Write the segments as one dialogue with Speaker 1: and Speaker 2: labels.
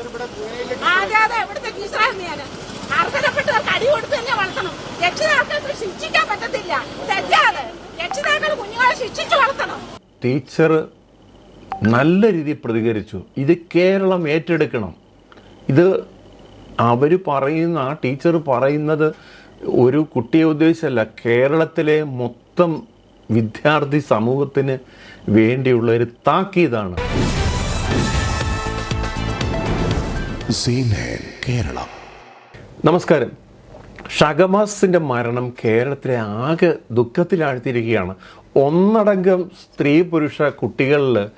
Speaker 1: അതെ അതെ ഇവിടുത്തെ ടീച്ചറാണ് ഞാൻ അർഹതപ്പെട്ടവർക്ക് അടി കൊടുത്ത് തന്നെ വളർത്തണം. രക്ഷിതാക്കൾക്ക് ശിക്ഷിക്കാൻ പറ്റത്തില്ല. തെറ്റാതെ രക്ഷിതാക്കൾ കുഞ്ഞുങ്ങളെ ശിക്ഷിച്ചു വളർത്തണം.
Speaker 2: ടീച്ചർ നല്ല രീതിയിൽ പ്രതികരിച്ചു. ഇത് കേരളം ഏറ്റെടുക്കണം. ഇത് അവർ പറയുന്ന ആ ടീച്ചർ പറയുന്നത് ഒരു കുട്ടിയെ ഉദ്ദേശിച്ചല്ല. കേരളത്തിലെ മൊത്തം വിദ്യാർത്ഥി സമൂഹത്തിന് വേണ്ടിയുള്ള ഒരു താക്കീതാണ്.
Speaker 3: കേരളം.
Speaker 2: നമസ്കാരം. ഷഗമാസിന്റെ മരണം കേരളത്തിലെ ആകെ ദുഃഖത്തിലാഴ്ത്തിയിരിക്കുകയാണ്. ഒന്നടങ്കം സ്ത്രീ പുരുഷ കുട്ടികളിൽ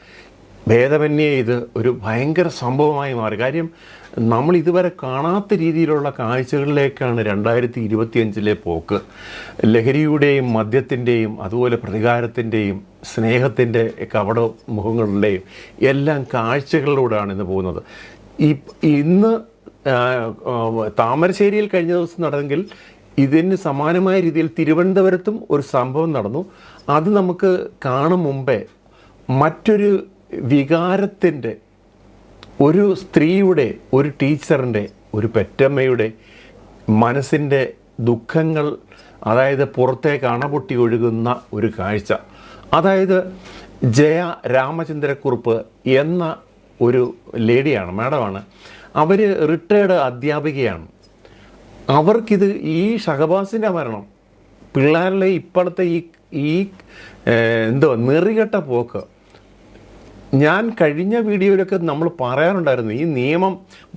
Speaker 2: ഭേദമന്യേ ഇത് ഒരു ഭയങ്കര സംഭവമായി മാറി. കാര്യം നമ്മൾ ഇതുവരെ കാണാത്ത രീതിയിലുള്ള കാഴ്ചകളിലേക്കാണ് രണ്ടായിരത്തി ഇരുപത്തിയഞ്ചിലെ പോക്ക്. ലഹരിയുടെയും മദ്യത്തിന്റെയും അതുപോലെ പ്രതികാരത്തിന്റെയും സ്നേഹത്തിന്റെ കവട മുഖങ്ങളുടെയും എല്ലാം കാഴ്ചകളിലൂടെയാണ് ഇന്ന് പോകുന്നത്. ഈ ഇന്ന് താമരശ്ശേരിയിൽ കഴിഞ്ഞ ദിവസം നടന്നെങ്കിൽ ഇതിന് സമാനമായ രീതിയിൽ തിരുവനന്തപുരത്തും ഒരു സംഭവം നടന്നു. അത് നമുക്ക് കാണും മുമ്പേ മറ്റൊരു വികാരത്തിന്റെ ഒരു സ്ത്രീയുടെ ഒരു ടീച്ചറിന്റെ ഒരു പെറ്റമ്മയുടെ മനസ്സിന്റെ ദുഃഖങ്ങൾ അതായത് പുറത്തേക്ക് അണപൊട്ടി ഒഴുകുന്ന ഒരു കാഴ്ച. അതായത് ജയ രാമചന്ദ്രക്കുറുപ്പ് എന്ന ഒരു ലേഡിയാണ് മാഡമാണ്. അവർ റിട്ടയർഡ് അധ്യാപികയാണ്. അവർക്കിത് ഈ ഷഹബാസിന്റെ മരണം പിള്ളേരുടെ ഇപ്പോഴത്തെ ഈ ഈ എന്തോ നെറികെട്ട പോക്ക്. ഞാൻ കഴിഞ്ഞ വീഡിയോയിലൊക്കെ നമ്മൾ പറയാറുണ്ടായിരുന്നു ഈ നിയമം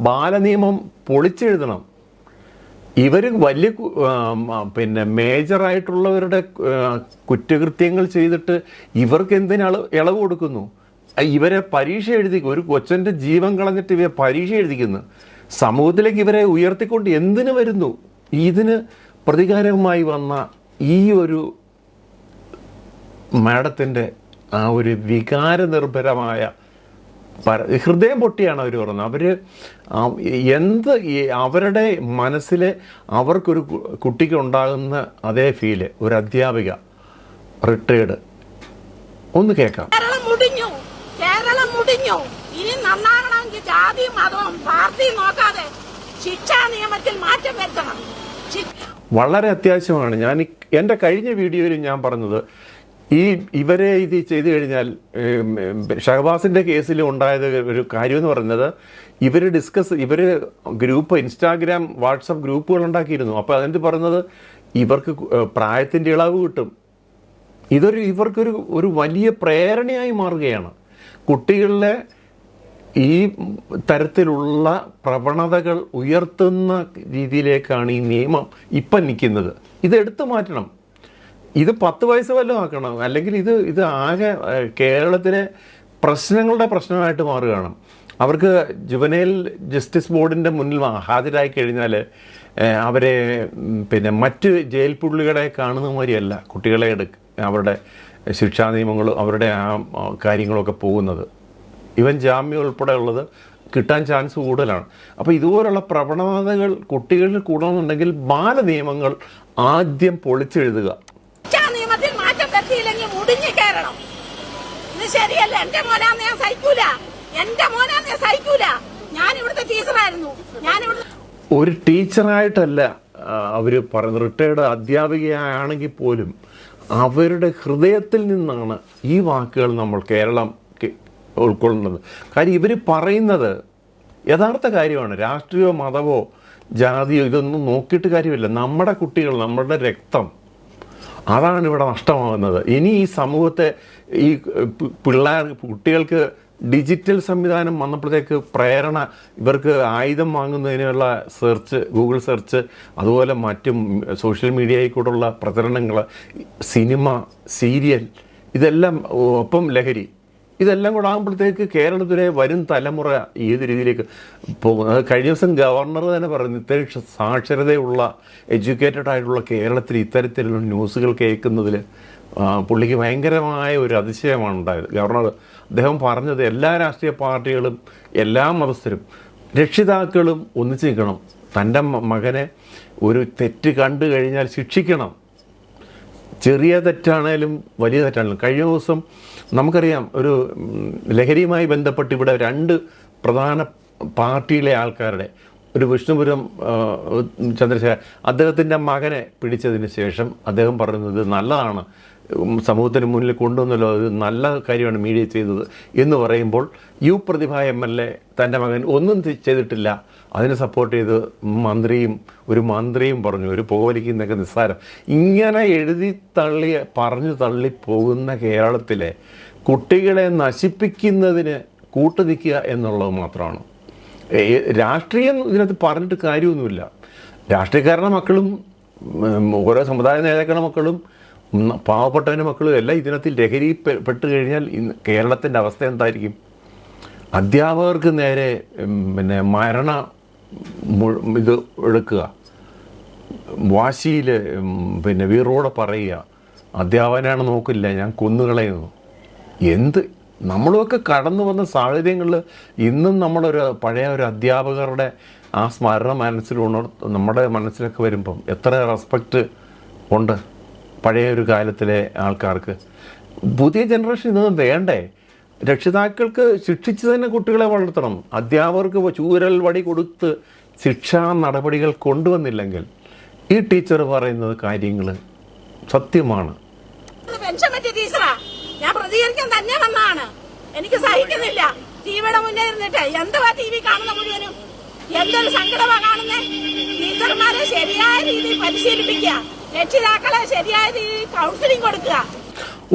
Speaker 2: ബാലനിയമം പൊളിച്ചെഴുതണം. ഇവർ വലിയ പിന്നെ മേജറായിട്ടുള്ളവരുടെ കുറ്റകൃത്യങ്ങൾ ചെയ്തിട്ട് ഇവർക്ക് എന്തിനാണ് ഇളവ് കൊടുക്കുന്നു? ഇവരെ പരീക്ഷ എഴുതിക്കും ഒരു കൊച്ചന്റെ ജീവൻ കളഞ്ഞിട്ട് ഇവരെ പരീക്ഷ എഴുതിക്കുന്നു. സമൂഹത്തിലേക്ക് ഇവരെ ഉയർത്തിക്കൊണ്ട് എന്തിനു വരുന്നു? ഇതിന് പ്രതികാരമായി വന്ന ഈ ഒരു മാഡത്തിന്റെ ആ ഒരു വികാരനിർഭരമായ പര ഹൃദയം പൊട്ടിയാണ് അവർ പറഞ്ഞത്. അവർ എന്ത് അവരുടെ മനസ്സിൽ അവർക്കൊരു കുട്ടിക്ക് ഉണ്ടാകുന്ന അതേ ഫീൽ ഒരു അധ്യാപിക റിട്ടയേർഡ്. ഒന്ന് കേൾക്കാം.
Speaker 1: കേരളം മുടിഞ്ഞു? ഇനി നന്നാകണമെങ്കിൽ ജാതി മതവും പാർട്ടി നോക്കാതെ ശിക്ഷാ നിയമത്തിൽ മാറ്റം വരുത്തണം.
Speaker 2: വളരെ അത്യാവശ്യമാണ്. ഞാൻ എന്റെ കഴിഞ്ഞ വീഡിയോയിൽ ഞാൻ പറഞ്ഞത് ഈ ഇവരെ ഇത് ചെയ്തു കഴിഞ്ഞാൽ ഷഹബാസിന്റെ കേസിൽ ഉണ്ടായത് ഒരു കാര്യമെന്ന് പറയുന്നത് ഇവർ ഡിസ്കസ് ഇവർ ഗ്രൂപ്പ് ഇൻസ്റ്റാഗ്രാം വാട്സപ്പ് ഗ്രൂപ്പുകൾ ഉണ്ടാക്കിയിരുന്നു. അപ്പോൾ അതിന്റെ പറയുന്നത് ഇവർക്ക് പ്രായത്തിന്റെ ഇളവ് കിട്ടും. ഇതൊരു ഇവർക്കൊരു ഒരു വലിയ പ്രേരണയായി മാറുകയാണ്. കുട്ടികളിലെ ഈ തരത്തിലുള്ള പ്രവണതകൾ ഉയർത്തുന്ന രീതിയിലേക്കാണ് ഈ നിയമം ഇപ്പം നിൽക്കുന്നത്. ഇത് എടുത്തു മാറ്റണം. ഇത് പത്ത് വയസ്സ് വല്ലതും ആക്കണം. അല്ലെങ്കിൽ ഇത് ഇത് ആകെ കേരളത്തിലെ പ്രശ്നങ്ങളുടെ പ്രശ്നമായിട്ട് മാറുകയാണ്. അവർക്ക് ജുവനൈൽ ജസ്റ്റിസ് ബോർഡിന്റെ മുന്നിൽ ഹാജരായി കഴിഞ്ഞാൽ അവരെ പിന്നെ മറ്റ് ജയിൽ പുള്ളികളെ കാണുന്ന മാതിരിയല്ല കുട്ടികളെ എടുക്ക അവരുടെ ശിക്ഷാ നിയമങ്ങൾ അവരുടെ ആ കാര്യങ്ങളൊക്കെ പോകുന്നത്. ഇവൻ ജാമ്യം ഉൾപ്പെടെ ഉള്ളത് കിട്ടാൻ ചാൻസ് കൂടുതലാണ്. അപ്പോൾ ഇതുപോലുള്ള പ്രവണതകൾ കുട്ടികളിൽ കൂടണമെന്നുണ്ടെങ്കിൽ ബാലനിയമങ്ങൾ ആദ്യം പൊളിച്ചെഴുതുക.
Speaker 1: നിയമത്തിൽ മാറ്റം മുടിഞ്ഞു കയറണം. ഇത് ശരിയല്ല. എന്റെ മോനാന്ന് ഞാൻ സഹിക്കൂല. എന്റെ മോനാന്ന് ഞാൻ സഹിക്കൂല. ഞാൻ ഇവിടുത്തെ ടീച്ചറായിരുന്നു. ഞാൻ ഇവിടുത്തെ
Speaker 2: ഒരു ടീച്ചറായിട്ടല്ല അവർ പറയുന്നത്. റിട്ടയർഡ് അധ്യാപികയാണെങ്കിൽ പോലും അവരുടെ ഹൃദയത്തിൽ നിന്നാണ് ഈ വാക്കുകൾ നമ്മൾ കേരളം ഉൾക്കൊള്ളുന്നത്. കാര്യം ഇവർ പറയുന്നത് യഥാർത്ഥ കാര്യമാണ്. രാഷ്ട്രീയമോ മതമോ ജാതിയോ ഇതൊന്നും നോക്കിയിട്ട് കാര്യമില്ല. നമ്മുടെ കുട്ടികൾ നമ്മുടെ രക്തം അതാണ് ഇവിടെ നഷ്ടമാകുന്നത്. ഇനി ഈ സമൂഹത്തെ ഈ പിള്ളേർ കുട്ടികൾക്ക് ഡിജിറ്റൽ സംവിധാനം വന്നപ്പോഴത്തേക്ക് പ്രേരണ ഇവർക്ക് ആയുധം വാങ്ങുന്നതിനുള്ള സെർച്ച് ഗൂഗിൾ സെർച്ച് അതുപോലെ മറ്റും സോഷ്യൽ മീഡിയയിൽ കൂടെയുള്ള പ്രചരണങ്ങൾ സിനിമ സീരിയൽ ഇതെല്ലാം ഒപ്പം ലഹരി ഇതെല്ലാം കൂടെ ആകുമ്പോഴത്തേക്ക് കേരളത്തിലെ വരും തലമുറ ഏത് രീതിയിലേക്ക് പോകും? കഴിഞ്ഞ ദിവസം ഗവർണർ തന്നെ പറഞ്ഞു ഇത്തരം സാക്ഷരതയുള്ള എഡ്യൂക്കേറ്റഡ് ആയിട്ടുള്ള കേരളത്തിൽ ഇത്തരത്തിലുള്ള ന്യൂസുകൾ കേൾക്കുന്നതിൽ പുള്ളിക്ക് ഭയങ്കരമായ ഒരു അതിശയമാണ് ഉണ്ടായത്. ഗവർണർ അദ്ദേഹം പറഞ്ഞത് എല്ലാ രാഷ്ട്രീയ പാർട്ടികളും എല്ലാ മതസ്ഥരും രക്ഷിതാക്കളും ഒന്നിച്ച് നിൽക്കണം. തന്റെ മകനെ ഒരു തെറ്റ് കണ്ടു കഴിഞ്ഞാൽ ശിക്ഷിക്കണം. ചെറിയ തെറ്റാണേലും വലിയ തെറ്റാണേലും. കഴിഞ്ഞ ദിവസം നമുക്കറിയാം ഒരു ലഹരിയുമായി ബന്ധപ്പെട്ട് ഇവിടെ രണ്ട് പ്രധാന പാർട്ടിയിലെ ആൾക്കാരുടെ ഒരു വിഷ്ണുപുരം ചന്ദ്രശേഖരൻ അദ്ദേഹത്തിന്റെ മകനെ പിടിച്ചതിന് ശേഷം അദ്ദേഹം പറയുന്നത് നല്ലതാണ്. സമൂഹത്തിന് മുന്നിൽ കൊണ്ടുവന്നല്ലോ. അത് നല്ല കാര്യമാണ് മീഡിയ ചെയ്തത് എന്ന് പറയുമ്പോൾ U Prathibha M L A തന്റെ മകൻ ഒന്നും ചെയ്തിട്ടില്ല. അതിനെ സപ്പോർട്ട് ചെയ്ത് മന്ത്രിയും ഒരു മന്ത്രിയും പറഞ്ഞു ഒരു പുകവലിക്കുന്നൊക്കെ നിസ്സാരം. ഇങ്ങനെ എഴുതി തള്ളി പറഞ്ഞു തള്ളി പോകുന്ന കേരളത്തിലെ കുട്ടികളെ നശിപ്പിക്കുന്നതിന് കൂട്ടു നിൽക്കുക എന്നുള്ളത് മാത്രമാണ്. രാഷ്ട്രീയം ഇതിനകത്ത് പറഞ്ഞിട്ട് കാര്യമൊന്നുമില്ല. രാഷ്ട്രീയക്കാരുടെ മക്കളും ഓരോ സമുദായ നേതാക്കളുടെ മക്കളും പാവപ്പെട്ടവന്റെ മക്കളും എല്ലാം ഇതിനകത്ത് ലഹരി പെട്ട് കഴിഞ്ഞാൽ ഇന്ന് കേരളത്തിന്റെ അവസ്ഥ എന്തായിരിക്കും? അധ്യാപകർക്ക് നേരെ പിന്നെ മരണ ഇത് എടുക്കുക. വാശിയിൽ പിന്നെ വീറോടെ പറയുക. അധ്യാപകനാണ് നോക്കില്ല ഞാൻ കൊന്നുകളയുന്നു. എന്ത്? നമ്മളൊക്കെ കടന്നു വന്ന സാഹചര്യങ്ങളിൽ ഇന്നും നമ്മളൊരു പഴയ ഒരു അധ്യാപകരുടെ ആ സ്മരണ മനസ്സിൽ ഉണർ നമ്മുടെ മനസ്സിലൊക്കെ വരുമ്പം എത്ര റെസ്പെക്റ്റ് ഉണ്ട്? പഴയ ഒരു കാലത്തിലെ ആൾക്കാർക്ക്. പുതിയ ജനറേഷൻ ഇതൊന്നും വേണ്ടേ? രക്ഷിതാക്കൾക്ക് ശിക്ഷിച്ച് തന്നെ കുട്ടികളെ വളർത്തണം. അധ്യാപകർക്ക് ചൂരൽ വടി കൊടുത്ത് ശിക്ഷാ നടപടികൾ കൊണ്ടുവന്നില്ലെങ്കിൽ ഈ ടീച്ചർ പറയുന്നത് കാര്യങ്ങൾ സത്യമാണ്.
Speaker 1: ഞാൻ തന്നെ വന്നാണ് എനിക്ക് സഹിക്കുന്നില്ല. ടിവിയുടെ മുന്നേ ഇരുന്നിട്ട്. എന്തുവാ ടി വി കാണുന്ന മുഴുവനും? എന്തൊരു സങ്കടമാ കാണുന്നേ? ടീച്ചർമാരെ ശരിയായ രീതിയിൽ പരിശീലിപ്പിക്കുക. രക്ഷിതാക്കളെ ശരിയായ കൗൺസിലിംഗ് കൊടുക്കുക.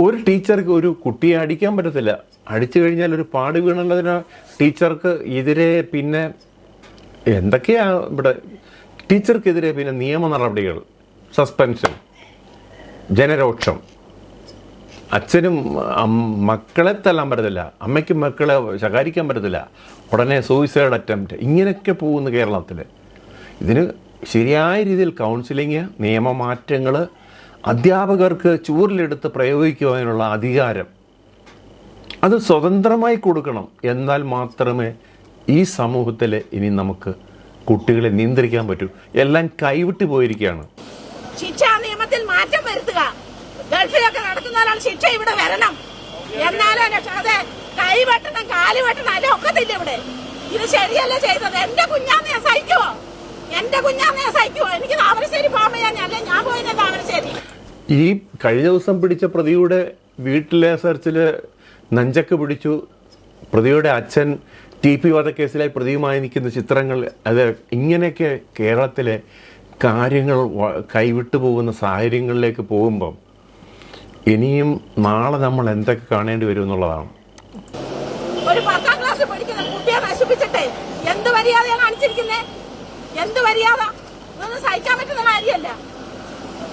Speaker 2: ഒരു ടീച്ചർക്ക് ഒരു കുട്ടിയെ അടിക്കാൻ പറ്റത്തില്ല. അടിച്ചു കഴിഞ്ഞാൽ ഒരു പാട് വീണുള്ളതിന് ടീച്ചർക്ക് എതിരെ പിന്നെ എന്തൊക്കെയാ ഇവിടെ? ടീച്ചർക്കെതിരെ പിന്നെ നിയമ നടപടികൾ സസ്പെൻഷൻ ജനരോക്ഷം അച്ഛനും മക്കളെ തല്ലാൻ പറ്റത്തില്ല. അമ്മയ്ക്കും മക്കളെ ശകാരിക്കാൻ പറ്റത്തില്ല. ഉടനെ സൂയിസൈഡ് അറ്റംപ്റ്റ് ഇങ്ങനെയൊക്കെ പോകുന്നു കേരളത്തിൽ ഇതിന് ശരിയായ രീതിയിൽ കൗൺസിലിങ് നിയമമാറ്റങ്ങൾ അധ്യാപകർക്ക് ചൂരിലെടുത്ത് പ്രയോഗിക്കുവാനുള്ള അധികാരം അത് സ്വതന്ത്രമായി കൊടുക്കണം. എന്നാൽ മാത്രമേ ഈ സമൂഹത്തിൽ ഇനി നമുക്ക് കുട്ടികളെ നിയന്ത്രിക്കാൻ പറ്റൂ. എല്ലാം കൈവിട്ട് പോയിരിക്കുകയാണ്.
Speaker 1: ശിക്ഷാ നിയമത്തിൽ മാറ്റം വരുത്തുക. ഗൾഫിലൊക്കെ നടക്കുന്ന ശിക്ഷ ഇവിടെ വരണം. എന്നാലും അതെ കൈ വെട്ടണം അല്ല ഒക്കത്തില്ല ഇവിടെ. ഇത് ശരിയല്ല ചെയ്തത്. എന്റെ കുഞ്ഞാന്ന് ഞാൻ സഹിക്കുവോ? എന്റെ കുഞ്ഞാന്ന് സഹിക്കുമോ എനിക്ക് താമരശ്ശേരി പോകാൻ ഞാൻ പോയില്ല താമരശ്ശേരി.
Speaker 2: ഈ കഴിഞ്ഞ ദിവസം പിടിച്ച പ്രതിയുടെ വീട്ടിലെ സെർച്ചിൽ നഞ്ചക്ക് പിടിച്ചു. പ്രതിയുടെ അച്ഛൻ ടി പി വധക്കേസിലായി പ്രതിയുമായി നിൽക്കുന്ന ചിത്രങ്ങൾ അത് ഇങ്ങനെയൊക്കെ കേരളത്തിലെ കാര്യങ്ങൾ കൈവിട്ടു പോകുന്ന സാഹചര്യങ്ങളിലേക്ക് പോകുമ്പം ഇനിയും നാളെ നമ്മൾ എന്തൊക്കെ കാണേണ്ടി വരും എന്നുള്ളതാണ്
Speaker 1: ഒരു പത്താം ക്ലാസ് പഠിക്കുന്ന കുട്ടിയെ നശിപ്പിച്ചിട്ടേ എന്ത് മര്യാദയാ കാണിച്ചിരിക്കുന്നേ എന്ത് മര്യാദ? ഇതൊന്നും സഹിക്കാൻ പറ്റുന്ന കാര്യമല്ല.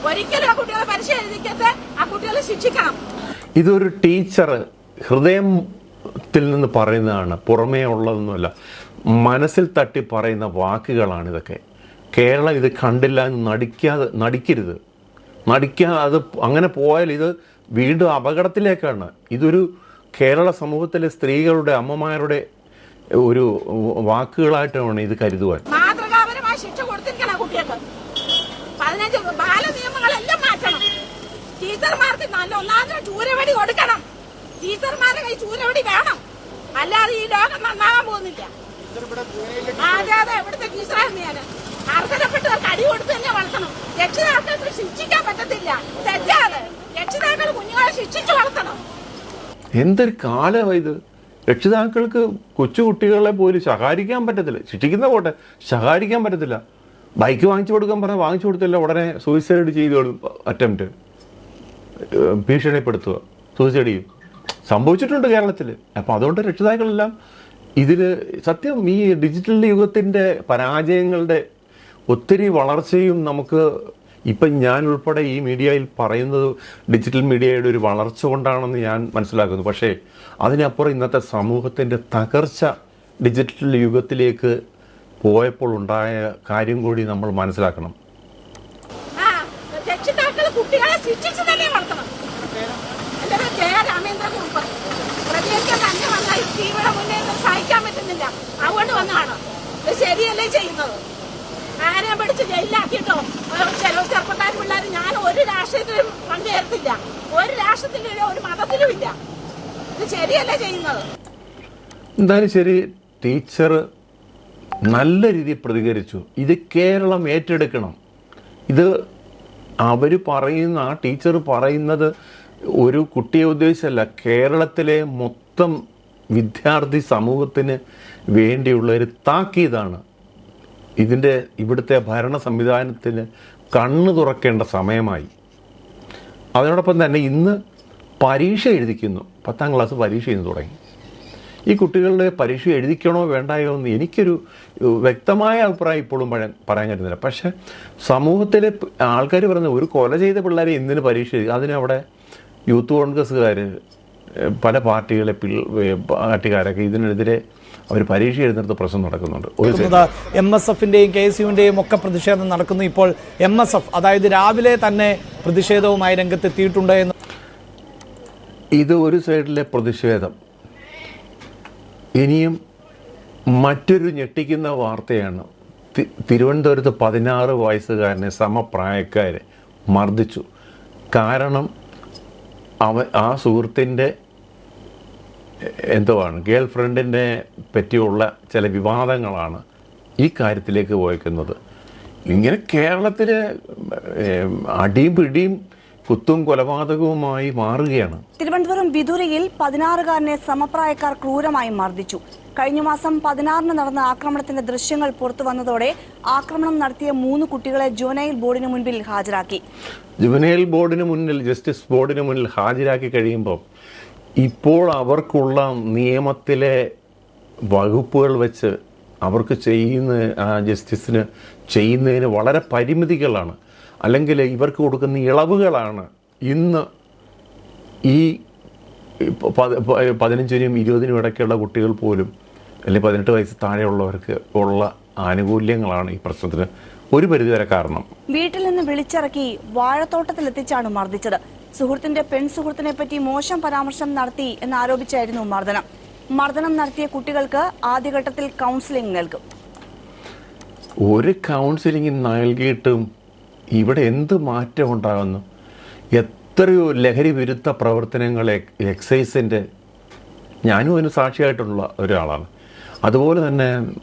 Speaker 1: ഒരിക്കലും ആ കുട്ടികളെ പരിശീലിക്കത്തെ ആ കുട്ടികളെ ശിക്ഷിക്കണം.
Speaker 2: ഇതൊരു ടീച്ചർ ഹൃദയം ത്തിൽ നിന്ന് പറയുന്നതാണ് പുറമേ ഉള്ളതൊന്നുമല്ല. മനസ്സിൽ തട്ടി പറയുന്ന വാക്കുകളാണ് ഇതൊക്കെ. കേരളം ഇത് കണ്ടില്ല എന്ന് നടിക്കാതെ നടിക്കരുത്. നടിക്കാതെ അത് അങ്ങനെ പോയാൽ ഇത് വീണ്ടും അപകടത്തിലേക്കാണ്. ഇതൊരു കേരള സമൂഹത്തിലെ സ്ത്രീകളുടെ അമ്മമാരുടെ ഒരു വാക്കുകളായിട്ടാണ് ഇത് കരുതുവാൻ
Speaker 1: മാതൃകാപരമായ ശിക്ഷ കൊടുത്തിരിക്കണം ആ കുട്ടികൾക്ക് പതിനഞ്ച് ബാല നിയമങ്ങളെല്ലാം മാറ്റണം. ടീച്ചർമാർക്ക് നല്ല ഒന്നാമത് ചൂരവടി കൊടുക്കണം. ടീച്ചർമാരുടെ കൈ ചൂരവടി വേണം. അല്ലാതെ ഈ ലോകം നന്നാകാൻ പോകുന്നില്ല. അതെ അതെ ഇവിടുത്തെ ടീച്ചറായിരുന്നു ഞാൻ അർഹതപ്പെട്ടവർക്ക് അടി കൊടുത്ത് തന്നെ വളർത്തണം. രക്ഷിതാക്കൾക്ക് ശിക്ഷിക്കാൻ പറ്റത്തില്ല. തെറ്റാതെ രക്ഷിതാക്കൾ കുഞ്ഞുങ്ങളെ ശിക്ഷിച്ചു വളർത്തണം.
Speaker 2: എന്തൊരു കാലമാണ് ഇത്? രക്ഷിതാക്കൾക്ക് കൊച്ചുകുട്ടികളെ പോലും ശകാരിക്കാൻ പറ്റത്തില്ല. ശിക്ഷിക്കുന്ന പോട്ടെ ശകാരിക്കാൻ പറ്റത്തില്ല. ബൈക്ക് വാങ്ങിച്ചു കൊടുക്കാൻ പറഞ്ഞാൽ വാങ്ങിച്ചു കൊടുത്തില്ല ഉടനെ സൂയിസൈഡ് ചെയ്തോളും അറ്റംപ്റ്റ് ഭീഷണിപ്പെടുത്തുക. സൂയിസൈഡ് ചെയ്യും. സംഭവിച്ചിട്ടുണ്ട് കേരളത്തിൽ അപ്പോൾ അതുകൊണ്ട് രക്ഷിതാക്കളെല്ലാം ഇതിൽ സത്യം ഈ ഡിജിറ്റൽ യുഗത്തിന്റെ പരാജയങ്ങളുടെ ഒത്തിരി വളർച്ചയും നമുക്ക് ഇപ്പം ഞാൻ ഉൾപ്പെടെ ഈ മീഡിയയിൽ പറയുന്നത് ഡിജിറ്റൽ മീഡിയയുടെ ഒരു വളർച്ച കൊണ്ടാണെന്ന് ഞാൻ മനസ്സിലാക്കുന്നു. പക്ഷേ അതിനപ്പുറം ഇന്നത്തെ സമൂഹത്തിന്റെ തകർച്ച ഡിജിറ്റൽ യുഗത്തിലേക്ക് പോയപ്പോൾ ഉണ്ടായ കാര്യം കൂടി നമ്മൾ മനസ്സിലാക്കണം.
Speaker 1: രക്ഷിതാക്കൾ കുട്ടികളെ ശിക്ഷിച്ചു തന്നെ വളർത്തണം. പേര് പ്രതികരിക്കാൻ തന്നെ ടിവിയുടെ മുന്നേ സഹിക്കാൻ പറ്റുന്നില്ല. അതുകൊണ്ട് വന്നതാണ്. ഇത് ശരിയല്ലേ ചെയ്യുന്നത്? ആരെയും പിടിച്ച് ജയിലിലാക്കിയിട്ടോ? ഒരു ചില ചെറുപ്പക്കാർ പിള്ളേർ ഞാൻ ഒരു രാഷ്ട്രീയത്തിലും പങ്കുചേർത്തില്ല ഒരു രാഷ്ട്രത്തിലും ഒരു മതത്തിലും ഇല്ല ഇത് ശരിയല്ലേ ചെയ്യുന്നത്?
Speaker 2: എന്തായാലും ശരി ടീച്ചർ നല്ല രീതിയിൽ പ്രതികരിച്ചു. ഇത് കേരളം ഏറ്റെടുക്കണം. ഇത് അവർ പറയുന്ന ആ ടീച്ചർ പറയുന്നത് ഒരു കുട്ടിയെ ഉദ്ദേശിച്ചല്ല. കേരളത്തിലെ മൊത്തം വിദ്യാർത്ഥി സമൂഹത്തിന് വേണ്ടിയുള്ള ഒരു താക്കീതാണ്. ഇതിന്റെ ഇവിടുത്തെ ഭരണ സംവിധാനത്തിന് കണ്ണു തുറക്കേണ്ട സമയമായി. അതിനോടൊപ്പം തന്നെ ഇന്ന് പരീക്ഷ എഴുതിക്കുന്നു. പത്താം ക്ലാസ് പരീക്ഷ ഇന്ന് തുടങ്ങി. ഈ കുട്ടികളുടെ പരീക്ഷ എഴുതിക്കണോ വേണ്ടായോ എന്ന് എനിക്കൊരു വ്യക്തമായ അഭിപ്രായം ഇപ്പോഴും പറയാൻ പറയാൻ കഴിയുന്നില്ല. പക്ഷേ സമൂഹത്തിലെ ആൾക്കാർ പറയുന്നത് ഒരു കൊല ചെയ്ത പിള്ളേരെ എന്തിനു പരീക്ഷ എഴുതി അതിനവിടെ യൂത്ത് കോൺഗ്രസ്സുകാർ പല പാർട്ടികളെ പാർട്ടിക്കാരൊക്കെ ഇതിനെതിരെ അവർ പരീക്ഷ എഴുതുന്നിടത്ത് പ്രശ്നം നടക്കുന്നുണ്ട്.
Speaker 3: എം എസ് എഫിന്റെയും കെ എസ് യുവിന്റെയും ഒക്കെ പ്രതിഷേധം നടക്കുന്നു. ഇപ്പോൾ എം എസ് എഫ് അതായത് രാവിലെ തന്നെ പ്രതിഷേധവുമായി രംഗത്തെത്തിയിട്ടുണ്ട് എന്ന്
Speaker 2: ഇത് ഒരു സൈഡിലെ പ്രതിഷേധം. ഇനിയും മറ്റൊരു ഞെട്ടിക്കുന്ന വാർത്തയാണ്. തിരുവനന്തപുരത്ത് പതിനാറ് വയസ്സുകാരനെ സമപ്രായക്കാരെ മർദ്ദിച്ചു. കാരണം അവ ആ സുഹൃത്തിന്റെ എന്തുവാണ് ഗേൾ ഫ്രണ്ടിനെ പറ്റിയുള്ള ചില വിവാദങ്ങളാണ് ഈ കാര്യത്തിലേക്ക് പോയിക്കുന്നത്. ഇങ്ങനെ കേരളത്തിൽ അടിയും പിടിയും കുത്തും കൊലപാതകവുമായി മാറുകയാണ്.
Speaker 4: തിരുവനന്തപുരം വിതുരയിൽ പതിനാറുകാരനെ സമപ്രായക്കാർ ക്രൂരമായി മർദ്ദിച്ചു. കഴിഞ്ഞ മാസം പതിനാറിന് നടന്ന ആക്രമണത്തിന്റെ ദൃശ്യങ്ങൾ പുറത്തു വന്നതോടെ ആക്രമണം നടത്തിയ മൂന്ന് കുട്ടികളെ ജുവനൈൽ ബോർഡിന് മുൻപിൽ ഹാജരാക്കി.
Speaker 2: ജുവനൈൽ ബോർഡിന് മുന്നിൽ ജസ്റ്റിസ് ബോർഡിന് മുന്നിൽ ഹാജരാക്കി കഴിയുമ്പോൾ ഇപ്പോൾ അവർക്കുള്ള നിയമത്തിലെ വകുപ്പുകൾ വെച്ച് അവർക്ക് ചെയ്യുന്ന ജസ്റ്റിസിന് ചെയ്യുന്നതിന് വളരെ പരിമിതികളാണ്. അല്ലെങ്കിൽ ഇവർക്ക് കൊടുക്കുന്ന ഇളവുകളാണ് ഇന്ന് ഈ പതിനഞ്ചിനും ഇരുപതിനും ഇടയ്ക്കുള്ള കുട്ടികൾ പോലും അല്ലെങ്കിൽ പതിനെട്ട് വയസ്സ് താഴെയുള്ളവർക്ക് ഉള്ള ആനുകൂല്യങ്ങളാണ് ഈ പ്രശ്നത്തിന് ഒരു പരിധിവരെ കാരണം.
Speaker 4: വീട്ടിൽ നിന്ന് വിളിച്ചിറക്കി വാഴത്തോട്ടത്തിൽ എത്തിച്ചാണ് മർദ്ദിച്ചത്. സുഹൃത്തിന്റെ പെൺ സുഹൃത്തിനെ പറ്റി മോശം പരാമർശം നടത്തി എന്നാരോപിച്ചായിരുന്നു മർദ്ദനം. മർദ്ദനം നടത്തിയ കുട്ടികൾക്ക് ആദ്യഘട്ടത്തിൽ കൗൺസിലിംഗ് നൽകും.
Speaker 2: ഒരു കൗൺസിലിംഗ് നൽകിയിട്ടും ഇവിടെ എന്ത് മാറ്റം ഉണ്ടാകുന്നു? എത്രയോ ലഹരി വിരുദ്ധ പ്രവർത്തനങ്ങൾ എക്- എക്സൈസിന്റെ ഞാനും അതിന് സാക്ഷിയായിട്ടുള്ള ഒരാളാണ്. അതുപോലെ തന്നെ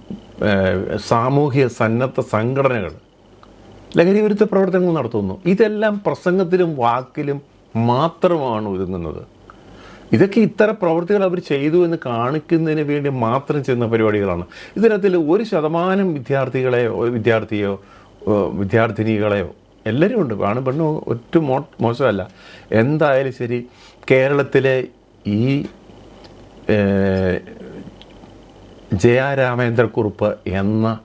Speaker 2: സാമൂഹ്യ സന്നദ്ധ സംഘടനകൾ ലഹരി വിരുദ്ധ പ്രവർത്തനങ്ങൾ നടത്തുന്നു. ഇതെല്ലാം പ്രസംഗത്തിലും വാക്കിലും മാത്രമാണ് ഒതുങ്ങുന്നത് ഇതൊക്കെ ഇത്തരം പ്രവൃത്തികൾ അവർ ചെയ്തു എന്ന് കാണിക്കുന്നതിന് വേണ്ടി മാത്രം ചെയ്യുന്ന പരിപാടികളാണ്. ഇതിനകത്തിൽ ഒരു ശതമാനം വിദ്യാർത്ഥികളെ വിദ്യാർത്ഥിയോ വിദ്യാർത്ഥിനികളെയോ എല്ലാവരും ഉണ്ട്. ആണ് പെണ്ണു ഒറ്റ മോ മോശമല്ല. എന്തായാലും ശരി കേരളത്തിലെ ഈ ജയരാമേന്ദ്രക്കുറുപ്പ് ജയ രാമേന്ദ്രക്കുറുപ്പ് എന്ന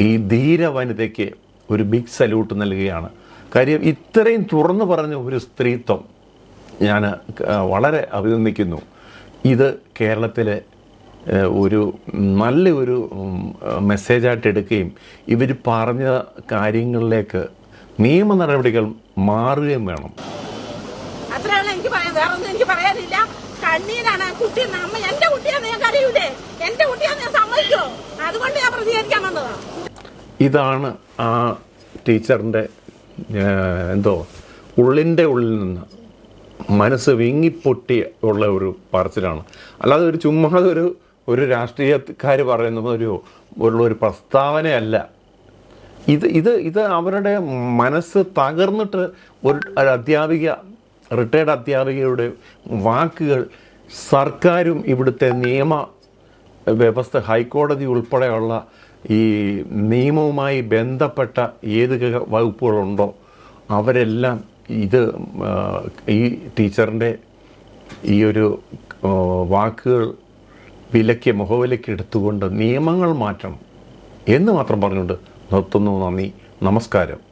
Speaker 2: ഈ ധീര വനിതയ്ക്ക് ഒരു ബിഗ് സല്യൂട്ട് നൽകുകയാണ്. കാര്യം ഇത്രയും തുറന്നു പറഞ്ഞ ഒരു സ്ത്രീത്വം ഞാൻ വളരെ അഭിനന്ദിക്കുന്നു. ഇത് കേരളത്തിലെ ഒരു നല്ല ഒരു മെസ്സേജായിട്ട് എടുക്കുകയും ഇവർ പറഞ്ഞ കാര്യങ്ങളിലേക്ക് നിയമ നടപടികൾ മാറുകയും വേണം.
Speaker 1: അത്രയാണ് എനിക്ക് പറയാൻ വേറെ എനിക്ക് പറയാനില്ല. കണ്ണീരാണ് കുട്ടി എന്റെ കുട്ടിയാന്ന് ഞാൻ കരയൂലേ? എന്റെ കുട്ടിയാന്ന് ഞാൻ സമ്മതിക്കോ? അതുകൊണ്ട് ഞാൻ പ്രതികരിക്കാൻ വന്നതാ.
Speaker 2: ഇതാണ് ആ ടീച്ചറിന്റെ എന്തോ ഉള്ളിന്റെ ഉള്ളിൽ നിന്ന് മനസ്സ് വിങ്ങിപ്പൊട്ടി ഉള്ള ഒരു പറച്ചിലാണ്. അല്ലാതെ ഒരു ചുമ്മാതെ ഒരു ഒരു രാഷ്ട്രീയക്കാർ പറയുന്നത് ഒരു ഉള്ള ഒരു പ്രസ്താവനയല്ല. ഇത് ഇത് ഇത് അവരുടെ മനസ്സ് തകർന്നിട്ട് ഒരു അധ്യാപിക റിട്ടയർഡ് അധ്യാപികയുടെ വാക്കുകൾ സർക്കാരും ഇവിടുത്തെ നിയമ വ്യവസ്ഥ ഹൈക്കോടതി ഉൾപ്പെടെയുള്ള ഈ നിയമവുമായി ബന്ധപ്പെട്ട ഏത് വകുപ്പുകളുണ്ടോ അവരെല്ലാം ഇത് ഈ ടീച്ചറിന്റെ ഈ ഒരു വാക്കുകൾ വിലയ്ക്ക് മുഖവിലയ്ക്ക് എടുത്തുകൊണ്ട് നിയമങ്ങൾ മാറ്റണം എന്ന് മാത്രം പറഞ്ഞുകൊണ്ട് നിർത്തുന്നു നന്ദി. നമസ്കാരം.